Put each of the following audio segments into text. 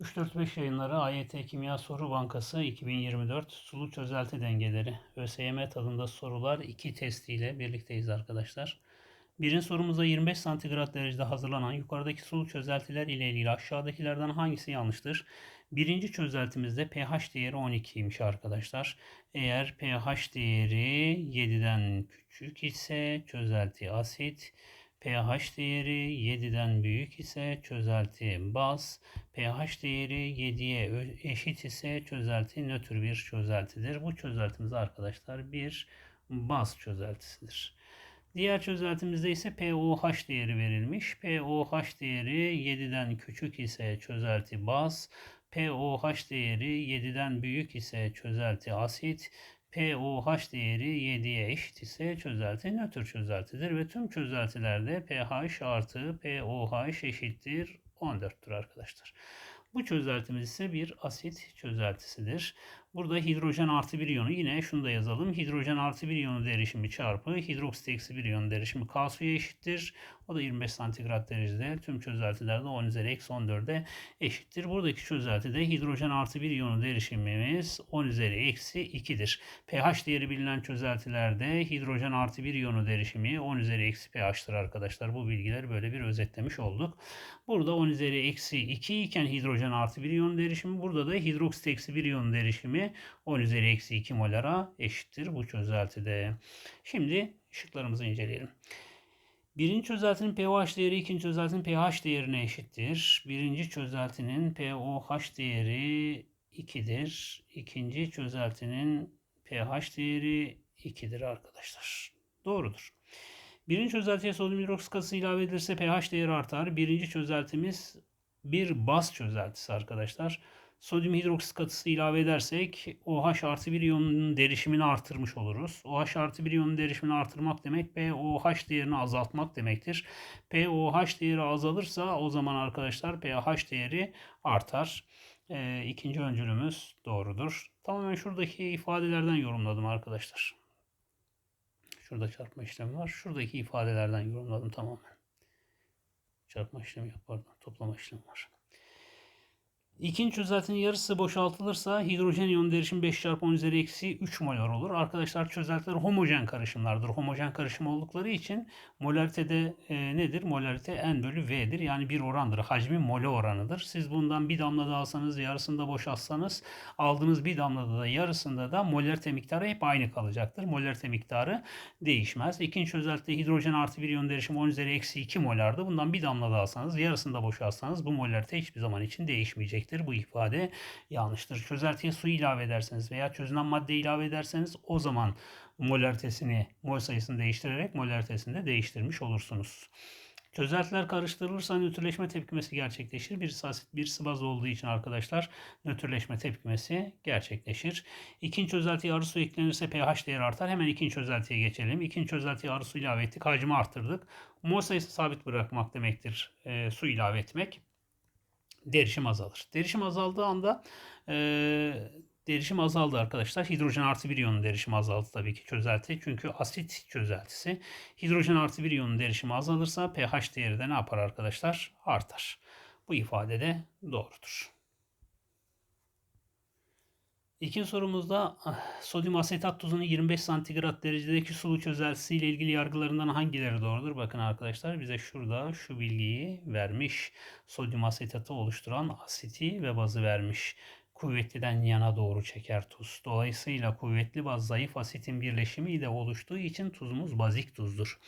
345 yayınları AYT Kimya Soru Bankası 2024 Sulu Çözelti Dengeleri ÖSYM tadında sorular 2 testiyle birlikteyiz arkadaşlar. Birinci sorumuzda 25 santigrat derecede hazırlanan yukarıdaki sulu çözeltiler ile ilgili aşağıdakilerden hangisi yanlıştır? Birinci çözeltimizde pH değeri 12'ymiş arkadaşlar. Eğer pH değeri 7'den küçük ise çözelti asit, pH değeri 7'den büyük ise çözelti baz, pH değeri 7'ye eşit ise çözelti nötr bir çözeltidir. Bu çözeltimiz arkadaşlar bir baz çözeltisidir. Diğer çözeltimizde ise pOH değeri verilmiş. pOH değeri 7'den küçük ise çözelti baz, pOH değeri 7'den büyük ise çözelti asit, pOH değeri 7'ye eşit ise çözelti nötr çözeltidir ve tüm çözeltilerde pH artı pOH eşittir 14'tür arkadaşlar. Bu çözeltimiz ise bir asit çözeltisidir. Burada hidrojen artı bir iyonu yine şunu da yazalım. Hidrojen artı bir iyonu derişimi çarpı hidroksit eksi bir iyonu derişimi K suya eşittir. O da 25 santigrat derecede tüm çözeltilerde 10 üzeri eksi 14'e eşittir. Buradaki çözeltide hidrojen artı bir iyonu derişimimiz 10 üzeri eksi 2'dir. pH değeri bilinen çözeltilerde hidrojen artı bir iyonu derişimi 10 üzeri eksi pH'tır arkadaşlar. Bu bilgileri böyle bir özetlemiş olduk. Burada 10 üzeri eksi 2 iken hidrojen artı bir iyon derişimi. Burada da hidroksit eksi bir iyon derişimi 10 üzeri eksi 2 molara eşittir bu çözeltide. Şimdi ışıklarımızı inceleyelim. Birinci çözeltinin pH değeri ikinci çözeltinin pH değerine eşittir. Birinci çözeltinin pOH değeri 2'dir. İkinci çözeltinin pH değeri 2'dir arkadaşlar. Doğrudur. Birinci çözeltiye sodyum hidroksit katısı ilave edilirse pH değeri artar. Birinci çözeltimiz bir baz çözeltisi arkadaşlar. Sodyum hidroksit katısı ilave edersek OH artı bir iyonun derişimini artırmış oluruz. OH artı bir iyonun derişimini artırmak demek POH değerini azaltmak demektir. POH değeri azalırsa o zaman arkadaşlar pH değeri artar. E, ikinci öncülümüz doğrudur. Tamamen şuradaki ifadelerden yorumladım arkadaşlar. Şurada çarpma işlemi var. Şuradaki ifadelerden yorumladım tamamen. Çarpma işlemi yok pardon. Toplama işlemi var. İkinci çözeltinin yarısı boşaltılırsa hidrojen iyonu derişimi 5 çarpı 10 üzeri eksi 3 molar olur. Arkadaşlar çözeltiler homojen karışımlardır. Homojen karışım oldukları için molaritede e, nedir? Molarite n bölü v'dir. Yani bir orandır. Hacmi mole oranıdır. Siz bundan bir damla da alsanız yarısında boşaltsanız aldığınız bir damlada da yarısında da molarite miktarı hep aynı kalacaktır. Molarite miktarı değişmez. İkinci çözeltide hidrojen artı bir iyon derişimi 10 üzeri eksi 2 molardı. Bundan bir damla da alsanız yarısında boşaltsanız bu molarite hiçbir zaman için değişmeyecek demektir. Bu ifade yanlıştır. Çözeltiye su ilave ederseniz veya çözünen madde ilave ederseniz o zaman molaritesini, mol sayısını değiştirerek molaritesini de değiştirmiş olursunuz. Çözeltiler karıştırılırsa nötrleşme tepkimesi gerçekleşir. Bir asit bir sıvaz olduğu için arkadaşlar nötrleşme tepkimesi gerçekleşir. İkinci çözeltiye arı su eklenirse pH değeri artar. Hemen ikinci çözeltiye geçelim. İkinci çözeltiye arı su ilave ettik. Hacmi arttırdık. Mol sayısı sabit bırakmak demektir. E, su ilave etmek derişim azalır. Derişim azaldığı anda e, derişim azaldı arkadaşlar. Hidrojen artı bir iyonun derişimi azaldı tabii ki çözelti. Çünkü asit çözeltisi. Hidrojen artı bir iyonun derişimi azalırsa pH değeri de ne yapar arkadaşlar? Artar. Bu ifade de doğrudur. İkinci sorumuzda ah, sodyum asetat tuzunun 25 santigrat derecedeki sulu çözeltisi ile ilgili yargılarından hangileri doğrudur? Bakın arkadaşlar bize şurada şu bilgiyi vermiş. Sodyum asetatı oluşturan asiti ve bazı vermiş. Kuvvetliden yana doğru çeker tuz. Dolayısıyla kuvvetli baz zayıf asitin birleşimi ile oluştuğu için tuzumuz bazik tuzdur.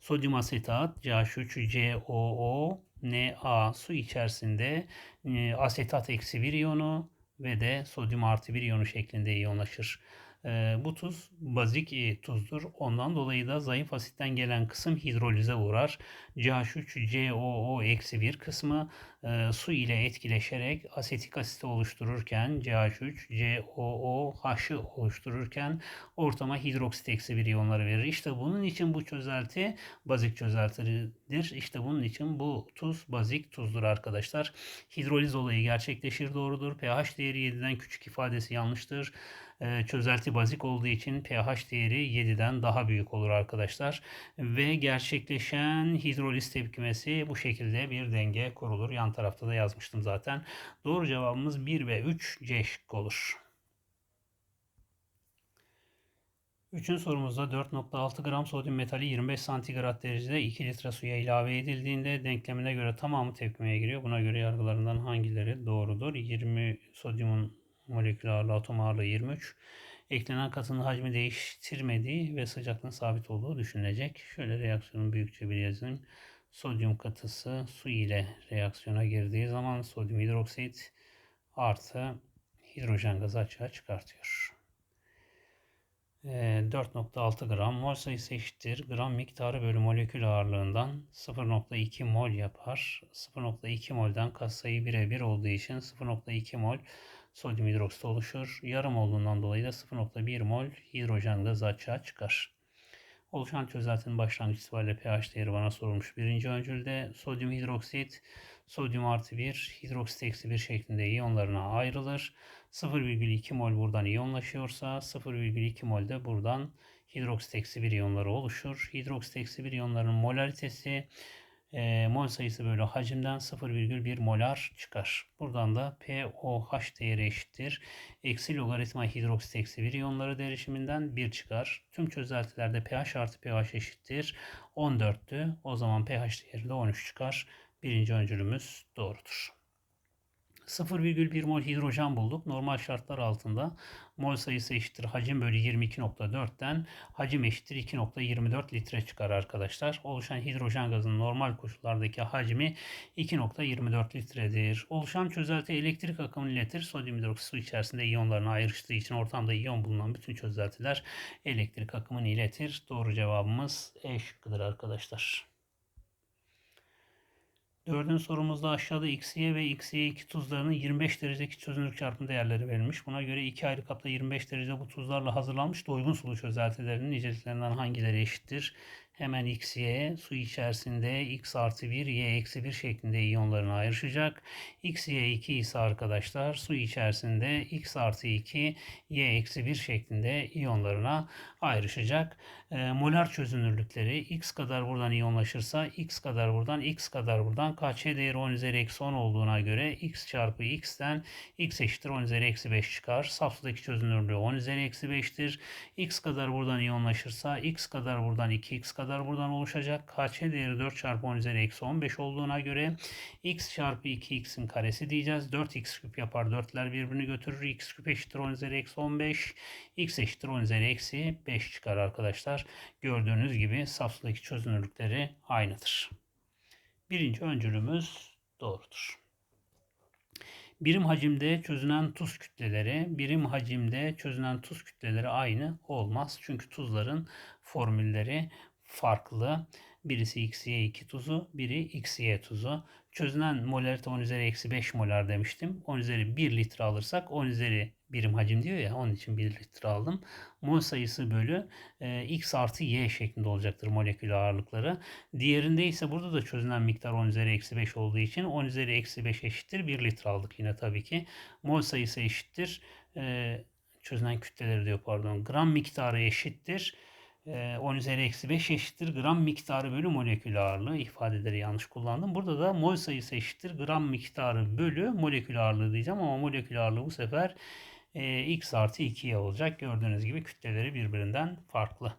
Sodyum asetat CH3COO Na su içerisinde e, asetat eksi bir iyonu ve de sodyum artı bir iyonu şeklinde iyonlaşır. E, bu tuz bazik e, tuzdur. Ondan dolayı da zayıf asitten gelen kısım hidrolize uğrar. CH3COO eksi bir kısmı e, su ile etkileşerek asetik asit oluştururken CH3COOH'ı oluştururken ortama hidroksit eksi bir iyonları verir. İşte bunun için bu çözelti bazik çözeltidir. İşte bunun için bu tuz bazik tuzdur arkadaşlar. Hidroliz olayı gerçekleşir doğrudur. pH değeri 7'den küçük ifadesi yanlıştır. E, çözelti bazik olduğu için pH değeri 7'den daha büyük olur arkadaşlar. Ve gerçekleşen hidroliz tepkimesi bu şekilde bir denge kurulur. Yan tarafta da yazmıştım zaten. Doğru cevabımız 1 ve 3 C şıkkı olur. Üçüncü sorumuzda 4.6 gram sodyum metali 25 santigrat derecede 2 litre suya ilave edildiğinde denklemine göre tamamı tepkimeye giriyor. Buna göre yargılarından hangileri doğrudur? 20 sodyumun molekül ağırlığı atom ağırlığı 23. Eklenen katının hacmi değiştirmediği ve sıcaklığın sabit olduğu düşünülecek. Şöyle reaksiyonun büyükçe bir yazayım. Sodyum katısı su ile reaksiyona girdiği zaman sodyum hidroksit artı hidrojen gazı açığa çıkartıyor. 4.6 gram mol sayısı eşittir. Gram miktarı bölü molekül ağırlığından 0.2 mol yapar. 0.2 molden katsayı birebir olduğu için 0.2 mol sodyum hidroksit oluşur. Yarım olduğundan dolayı da 0.1 mol hidrojen gazı açığa çıkar. Oluşan çözeltinin başlangıç itibariyle pH değeri bana sorulmuş. Birinci öncülde sodyum hidroksit, sodyum artı 1, hidroksit eksi 1 şeklinde iyonlarına ayrılır. 0,2 mol buradan iyonlaşıyorsa 0,2 mol de buradan hidroksit eksi 1 iyonları oluşur. Hidroksit eksi 1 iyonların molaritesi e, mol sayısı bölü hacimden 0,1 molar çıkar. Buradan da pOH değeri eşittir. Eksi logaritma hidroksit eksi 1 iyonları derişiminden 1 çıkar. Tüm çözeltilerde pH artı pH eşittir. 14'tü. O zaman pH değeri de 13 çıkar. Birinci öncülümüz doğrudur. 0,1 mol hidrojen bulduk. Normal şartlar altında mol sayısı eşittir hacim bölü 22.4'ten hacim eşittir 2.24 litre çıkar arkadaşlar. Oluşan hidrojen gazının normal koşullardaki hacmi 2.24 litredir. Oluşan çözelti elektrik akımını iletir. Sodyum hidroksit su içerisinde iyonlarına ayrıştığı için ortamda iyon bulunan bütün çözeltiler elektrik akımını iletir. Doğru cevabımız E şıkkıdır arkadaşlar. Dördüncü sorumuzda aşağıda XY ve XY2 tuzlarının 25 derecedeki çözünürlük çarpım değerleri verilmiş. Buna göre iki ayrı kapta 25 derece bu tuzlarla hazırlanmış doygun sulu çözeltilerinin niceliklerinden hangileri eşittir? Hemen XY su içerisinde X artı 1, Y eksi 1 şeklinde iyonlarına ayrışacak. XY2 ise arkadaşlar su içerisinde X artı 2, Y eksi 1 şeklinde iyonlarına ayrışacak. E, molar çözünürlükleri X kadar buradan iyonlaşırsa X kadar buradan, X kadar buradan KÇ değeri 10 üzeri eksi 10 olduğuna göre X çarpı X'ten X eşittir 10 üzeri eksi 5 çıkar. Saf sudaki çözünürlüğü 10 üzeri eksi 5'tir. X kadar buradan iyonlaşırsa X kadar buradan 2X kadar kadar buradan oluşacak. KÇ değeri 4 çarpı 10 üzeri eksi 15 olduğuna göre x çarpı 2x'in karesi diyeceğiz. 4x küp yapar. 4'ler birbirini götürür. x küp eşittir 10 üzeri eksi 15. x eşittir 10 üzeri eksi 5 çıkar arkadaşlar. Gördüğünüz gibi safsıdaki çözünürlükleri aynıdır. Birinci öncülümüz doğrudur. Birim hacimde çözünen tuz kütleleri, birim hacimde çözünen tuz kütleleri aynı olmaz. Çünkü tuzların formülleri farklı. Birisi XY2 tuzu, biri XY tuzu. Çözünen molarite 10 üzeri eksi 5 molar demiştim. 10 üzeri 1 litre alırsak 10 üzeri birim hacim diyor ya onun için 1 litre aldım. Mol sayısı bölü e, X artı Y şeklinde olacaktır molekül ağırlıkları. Diğerinde ise burada da çözünen miktar 10 üzeri eksi 5 olduğu için 10 üzeri eksi 5 eşittir 1 litre aldık yine tabii ki. Mol sayısı eşittir. E, çözünen kütleleri diyor pardon. Gram miktarı eşittir. 10 ee, üzeri eksi 5 eşittir gram miktarı bölü molekül ağırlığı ifadeleri yanlış kullandım. Burada da mol sayısı eşittir gram miktarı bölü molekül ağırlığı diyeceğim ama molekül ağırlığı bu sefer e, x artı 2'ye olacak. Gördüğünüz gibi kütleleri birbirinden farklı.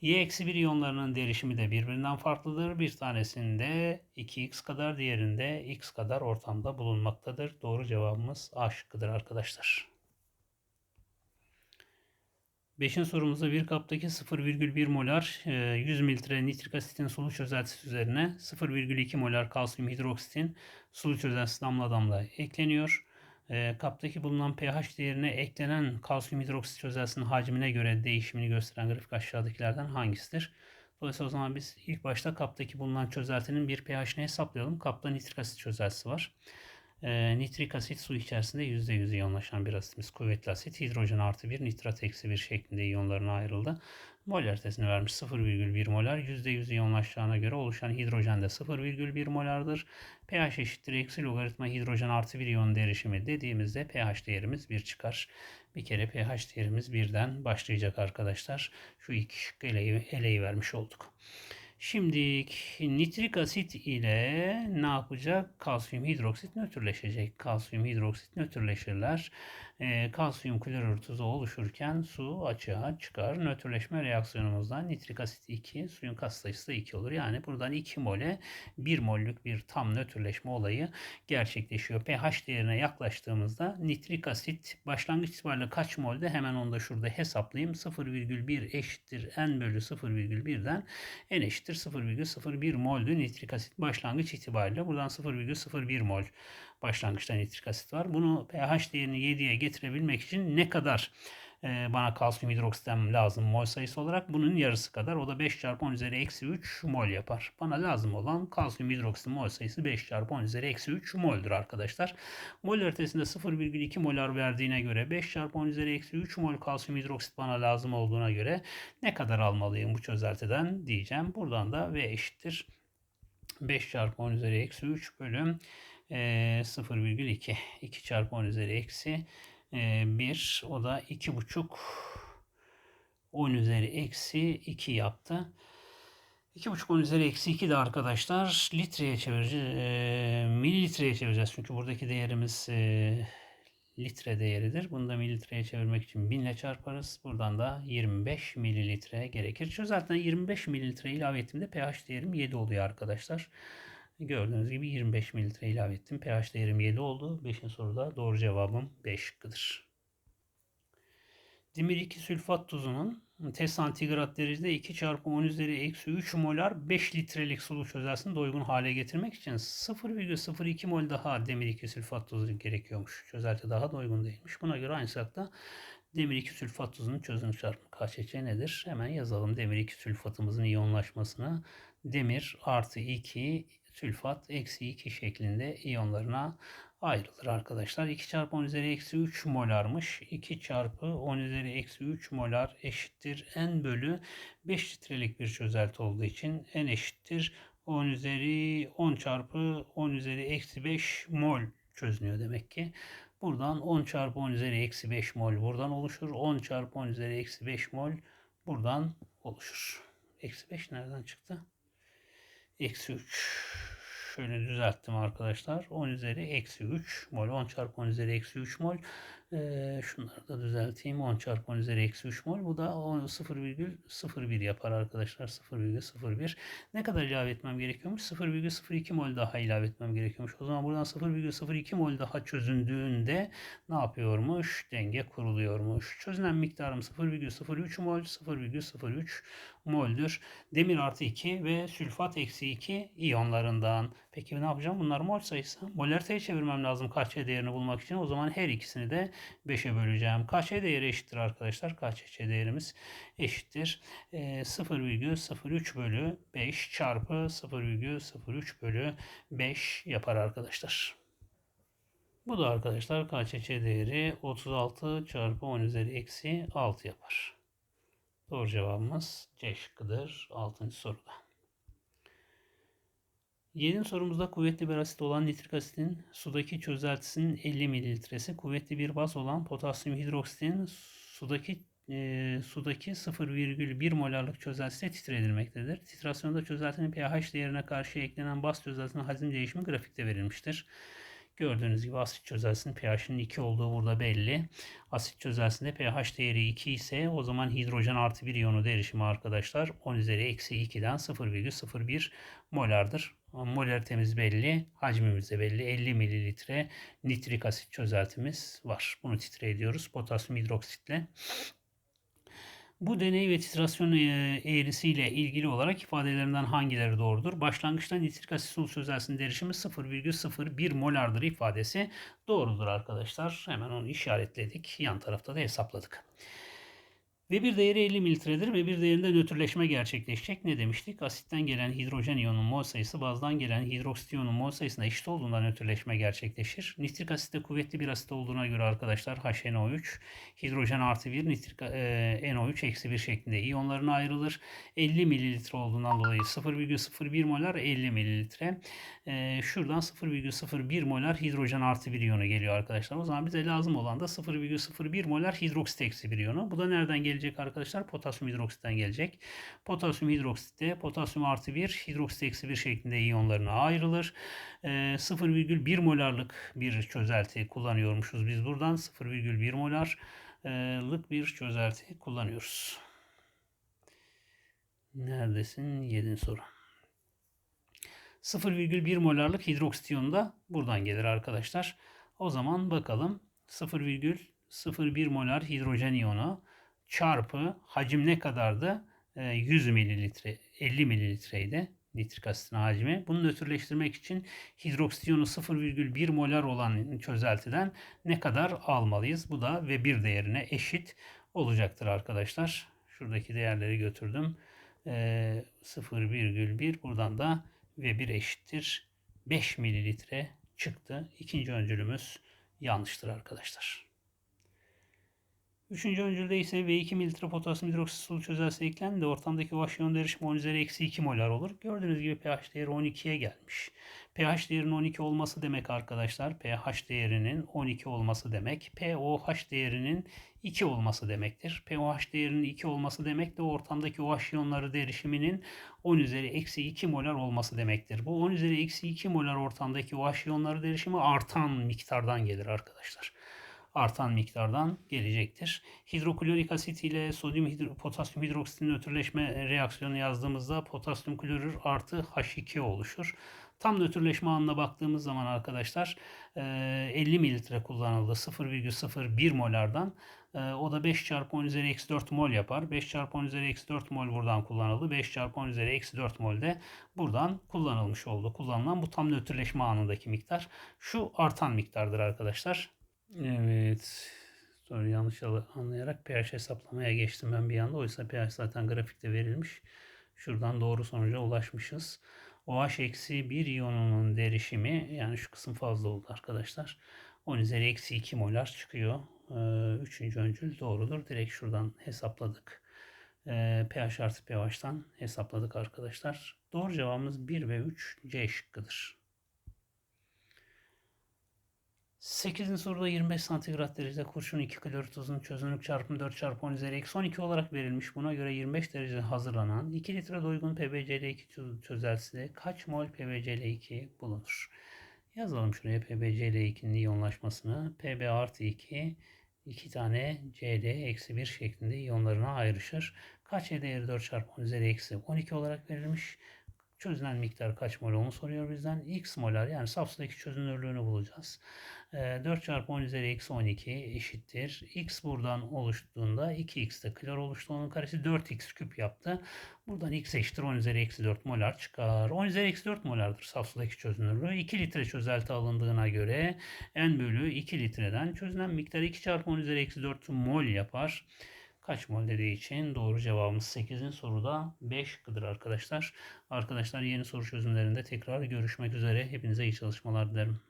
Y eksi 1 iyonlarının derişimi de birbirinden farklıdır. Bir tanesinde 2x kadar diğerinde x kadar ortamda bulunmaktadır. Doğru cevabımız A şıkkıdır arkadaşlar. Beşinci sorumuzda bir kaptaki 0,1 molar 100 e, mililitre nitrik asitin sulu çözeltisi üzerine 0,2 molar kalsiyum hidroksitin sulu çözeltisi damla damla ekleniyor. E, kaptaki bulunan pH değerine eklenen kalsiyum hidroksit çözeltisinin hacmine göre değişimini gösteren grafik aşağıdakilerden hangisidir? Dolayısıyla o zaman biz ilk başta kaptaki bulunan çözeltinin bir pH'ini hesaplayalım. Kapta nitrik asit çözeltisi var. E, nitrik asit su içerisinde %100 iyonlaşan bir asitimiz. Kuvvetli asit hidrojen artı bir nitrat eksi bir şeklinde iyonlarına ayrıldı. Molaritesini vermiş 0,1 molar. %100 iyonlaşacağına göre oluşan hidrojen de 0,1 molardır. pH eşittir eksi logaritma hidrojen artı bir iyon derişimi dediğimizde pH değerimiz 1 çıkar. Bir kere pH değerimiz 1'den başlayacak arkadaşlar. Şu iki şık eleği, eleği vermiş olduk. Şimdi nitrik asit ile ne yapacak? Kalsiyum hidroksit nötrleşecek. Kalsiyum hidroksit nötrleşirler. E, kalsiyum klorür tuzu oluşurken su açığa çıkar. Nötrleşme reaksiyonumuzdan nitrik asit 2, suyun katsayısı da 2 olur. Yani buradan 2 mole 1 mollük bir tam nötrleşme olayı gerçekleşiyor. pH değerine yaklaştığımızda nitrik asit başlangıç itibariyle kaç molde hemen onu da şurada hesaplayayım. 0,1 eşittir n bölü 0,1'den n eşittir 0,01 moldü nitrik asit başlangıç itibariyle. Buradan 0,01 mol başlangıçta nitrik asit var. Bunu pH değerini 7'ye getirebilmek için ne kadar e, bana kalsiyum hidroksitem lazım mol sayısı olarak bunun yarısı kadar. O da 5 çarpı 10 üzeri eksi 3 mol yapar. Bana lazım olan kalsiyum hidroksitem mol sayısı 5 çarpı 10 üzeri eksi 3 moldur arkadaşlar. Mol ötesinde 0,2 molar verdiğine göre 5 çarpı 10 üzeri eksi 3 mol kalsiyum hidroksit bana lazım olduğuna göre ne kadar almalıyım bu çözeltiden diyeceğim. Buradan da V eşittir. 5 çarpı 10 üzeri eksi 3 bölüm e, 0,2. 2 çarpı 10 üzeri eksi e, 1. O da 2,5 10 üzeri eksi 2 yaptı. 2,5 10 üzeri eksi 2 de arkadaşlar litreye çevireceğiz. E, mililitreye çevireceğiz. Çünkü buradaki değerimiz e, litre değeridir. Bunu da mililitreye çevirmek için 1000 ile çarparız. Buradan da 25 mililitre gerekir. Çözeltine 25 mililitre ilave ettiğimde pH değerim 7 oluyor arkadaşlar. Gördüğünüz gibi 25 mililitre ilave ettim. pH değerim 7 oldu. 5. soruda doğru cevabım 5 şıkkıdır. Dimir 2 sülfat tuzunun T santigrat derecede 2 çarpı 10 üzeri eksi 3 molar 5 litrelik sulu çözeltisini doygun hale getirmek için 0,02 mol daha demir 2 sülfat tuzu gerekiyormuş. Çözelti daha doygun değilmiş. Buna göre aynı saatte demir 2 sülfat tuzunun çözünür çarpımı KÇC nedir? Hemen yazalım demir 2 sülfatımızın iyonlaşmasını. Demir artı 2 sülfat eksi 2 şeklinde iyonlarına ayrılır arkadaşlar. 2 çarpı 10 üzeri eksi 3 molarmış. 2 çarpı 10 üzeri eksi 3 molar eşittir n bölü 5 litrelik bir çözelti olduğu için n eşittir 10 üzeri 10 çarpı 10 üzeri eksi 5 mol çözünüyor demek ki. Buradan 10 çarpı 10 üzeri eksi 5 mol buradan oluşur. 10 çarpı 10 üzeri eksi 5 mol buradan oluşur. Eksi 5 nereden çıktı? Eksi 3 şöyle düzelttim arkadaşlar. 10 üzeri eksi 3 mol. 10 çarpı 10 üzeri eksi 3 mol. Ee, şunları da düzelteyim. 10 çarpı 10 üzeri eksi 3 mol. Bu da 0,01 yapar arkadaşlar. 0,01. Ne kadar ilave etmem gerekiyormuş? 0,02 mol daha ilave etmem gerekiyormuş. O zaman buradan 0,02 mol daha çözündüğünde ne yapıyormuş? Denge kuruluyormuş. Çözünen miktarım 0,03 mol. 0,03 moldür. Demir artı 2 ve sülfat eksi 2 iyonlarından. Peki ne yapacağım? Bunlar mol sayısı. Molariteye çevirmem lazım KÇ değerini bulmak için. O zaman her ikisini de 5'e böleceğim. KÇ değeri eşittir arkadaşlar. KÇ değerimiz eşittir. E, 0,03 bölü 5 çarpı 0,03 bölü 5 yapar arkadaşlar. Bu da arkadaşlar KÇ değeri 36 çarpı 10 üzeri eksi 6 yapar. Doğru cevabımız C şıkkıdır 6. soruda. 7. sorumuzda kuvvetli bir asit olan nitrik asitin sudaki çözeltisinin 50 mililitresi, kuvvetli bir baz olan potasyum hidroksitin sudaki e, sudaki 0,1 molarlık çözeltisiyle titredilmektedir. Titrasyonda çözeltinin pH değerine karşı eklenen baz çözeltisinin hacim değişimi grafikte verilmiştir. Gördüğünüz gibi asit çözeltisinin pH'inin 2 olduğu burada belli. Asit çözeltisinde pH değeri 2 ise o zaman hidrojen artı bir iyonu derişimi arkadaşlar 10 üzeri eksi 2'den 0,01 molardır. Molaritemiz belli, hacmimiz de belli. 50 mililitre nitrik asit çözeltimiz var. Bunu titre ediyoruz potasyum hidroksitle. Bu deney ve titrasyon e, eğrisiyle ilgili olarak ifadelerinden hangileri doğrudur? Başlangıçta nitrik asit sulu çözeltisinin derişimi 0,01 molardır ifadesi doğrudur arkadaşlar. Hemen onu işaretledik. Yan tarafta da hesapladık. Ve bir değeri 50 mililitredir ve bir değerinde nötrleşme gerçekleşecek. Ne demiştik? Asitten gelen hidrojen iyonun mol sayısı bazdan gelen hidroksit iyonun mol sayısına eşit olduğunda nötrleşme gerçekleşir. Nitrik asitte kuvvetli bir asit olduğuna göre arkadaşlar HNO3 hidrojen artı 1 nitrik e, NO3 eksi 1 şeklinde iyonlarına ayrılır. 50 mililitre olduğundan dolayı 0,01 molar 50 mililitre. E, şuradan 0,01 molar hidrojen artı 1 iyonu geliyor arkadaşlar. O zaman bize lazım olan da 0,01 molar hidroksit eksi 1 iyonu. Bu da nereden gelecek arkadaşlar? Potasyum hidroksitten gelecek. Potasyum hidroksitte potasyum artı 1 hidroksit eksi 1 şeklinde iyonlarına ayrılır. E, 0,1 molarlık bir çözelti kullanıyormuşuz biz buradan. 0,1 molarlık bir çözelti kullanıyoruz. Neredesin? 7. soru. 0,1 molarlık hidroksit iyonu da buradan gelir arkadaşlar. O zaman bakalım 0,01 molar hidrojen iyonu çarpı hacim ne kadardı? 100 mililitre, 50 mililitreydi nitrik asitin hacmi. Bunu nötrleştirmek için hidroksit iyonu 0,1 molar olan çözeltiden ne kadar almalıyız? Bu da ve bir değerine eşit olacaktır arkadaşlar. Şuradaki değerleri götürdüm. 0,1 buradan da ve 1 eşittir 5 mililitre çıktı. İkinci öncülümüz yanlıştır arkadaşlar. Üçüncü öncülde ise V2 mililitre potasyum hidroksit sulu çözeltisi eklendi. Ortamdaki OH iyon derişimi 10 üzeri eksi 2 molar olur. Gördüğünüz gibi pH değeri 12'ye gelmiş. pH değerinin 12 olması demek arkadaşlar. pH değerinin 12 olması demek. pOH değerinin 2 olması demektir. pOH değerinin 2 olması demek de ortamdaki OH iyonları derişiminin 10 üzeri eksi 2 molar olması demektir. Bu 10 üzeri eksi 2 molar ortamdaki OH iyonları derişimi artan miktardan gelir arkadaşlar artan miktardan gelecektir. Hidroklorik asit ile sodyum hidro, potasyum hidroksitin nötrleşme reaksiyonu yazdığımızda potasyum klorür artı H2 oluşur. Tam nötrleşme anına baktığımız zaman arkadaşlar 50 mililitre kullanıldı 0,01 molardan. O da 5 çarpı 10 üzeri eksi 4 mol yapar. 5 çarpı 10 üzeri eksi 4 mol buradan kullanıldı. 5 çarpı 10 üzeri eksi 4 mol de buradan kullanılmış oldu. Kullanılan bu tam nötrleşme anındaki miktar. Şu artan miktardır arkadaşlar. Evet. Sonra yanlış anlayarak pH hesaplamaya geçtim ben bir anda. Oysa pH zaten grafikte verilmiş. Şuradan doğru sonuca ulaşmışız. OH eksi 1 iyonunun derişimi yani şu kısım fazla oldu arkadaşlar. 10 üzeri eksi 2 molar çıkıyor. Ee, üçüncü öncül doğrudur. Direkt şuradan hesapladık. Ee, pH artı pH'tan hesapladık arkadaşlar. Doğru cevabımız 1 ve 3 C şıkkıdır. 8. soruda 25 santigrat derecede kurşun 2 klor tuzun çözünürlük çarpımı 4 çarpı 10 üzeri eksi 12 olarak verilmiş. Buna göre 25 derecede hazırlanan 2 litre doygun PbCl2 çözeltisinde kaç mol PbCl2 bulunur? Yazalım şuraya PbCl2'nin iyonlaşmasını. Pb artı 2 2 tane Cl eksi 1 şeklinde iyonlarına ayrışır. Kaç değeri 4 çarpı 10 üzeri eksi 12 olarak verilmiş. Çözünen miktar kaç mol onu soruyor bizden. X molar yani saf sudaki çözünürlüğünü bulacağız. 4 ee, çarpı 10 üzeri eksi 12 eşittir. X buradan oluştuğunda 2x de klor oluştu. Onun karesi 4x küp yaptı. Buradan x eşittir 10 üzeri eksi 4 molar çıkar. 10 üzeri eksi 4 molardır saf sudaki çözünürlüğü. 2 litre çözelti alındığına göre n bölü 2 litreden çözünen miktar 2 çarpı 10 üzeri eksi 4 mol yapar kaç mol dediği için doğru cevabımız 8'in soruda 5 kıdır arkadaşlar. Arkadaşlar yeni soru çözümlerinde tekrar görüşmek üzere. Hepinize iyi çalışmalar dilerim.